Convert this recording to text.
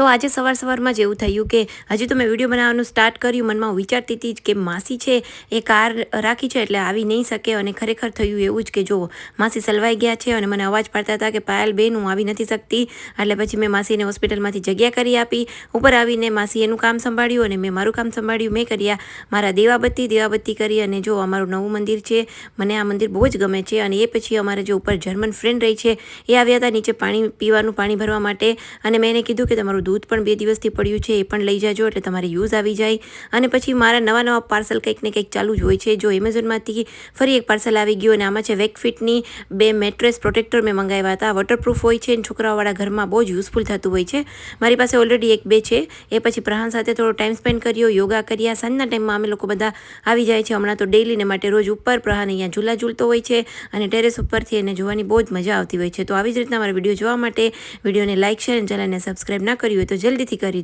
તો આજે સવાર સવારમાં જ એવું થયું કે હજી તો મેં વીડિયો બનાવવાનું સ્ટાર્ટ કર્યું, મનમાં વિચારતી હતી કે માસી છે એ કાર રાખી છે એટલે આવી નહીં શકે અને ખરેખર થયું એવું જ કે જો માસી સલવાઈ ગયા છે અને મને અવાજ પાડતા હતા કે પાયલ બેન, હું આવી નથી શકતી. એટલે પછી મેં માસીને હોસ્પિટલમાંથી જગ્યા કરી આપી. ઉપર આવીને માસી એનું કામ સંભાળ્યું અને મેં મારું કામ સંભાળ્યું. મેં કર્યા મારા દેવાબત્તી દેવાબત્તી કરી અને જો અમારું નવું મંદિર છે, મને આ મંદિર બહુ જ ગમે છે અને એ પછી અમારે જે ઉપર જર્મન ફ્રેન્ડ રહી છે એ આવ્યા હતા નીચે પાણી પીવાનું પાણી ભરવા માટે અને મેં એને કીધું કે તમારું દૂધ પણ બે દિવસથી પડ્યું છે, એ પણ લઈ જાજો એટલે તમારે યુઝ આવી જાય. અને પછી મારા નવા નવા પાર્સલ કંઈક ને કંઈક ચાલુ જ હોય છે. જો એમેઝોનમાંથી ફરી એક પાર્સલ આવી ગયું અને આમાં છે વેકફિટની બે મેટ્રેસ પ્રોટેક્ટર મેં મંગાવ્યા હતા. વોટરપ્રૂફ હોય છે અને છોકરાઓવાળા ઘરમાં બહુ જ યુઝફુલ થતું હોય છે. મારી પાસે ઓલરેડી એક બે છે. એ પછી પ્રહાન સાથે થોડો ટાઈમ સ્પેન્ડ કર્યો, યોગા કર્યા. સાંજના ટાઈમમાં અમે લોકો બધા આવી જાય છે. હમણાં તો ડેલીને માટે રોજ ઉપર પ્રહાન અહીંયા ઝૂલા ઝૂલતો હોય છે અને ટેરેસ ઉપરથી એને જોવાની બહુ જ મજા આવતી હોય છે. તો આવી જ રીતના મારા વીડિયો જોવા માટે વિડીયોને લાઇક શેર અને ચેનલને સબસ્ક્રાઈબ ના કર્યું હોય તો જલ્દીથી કરી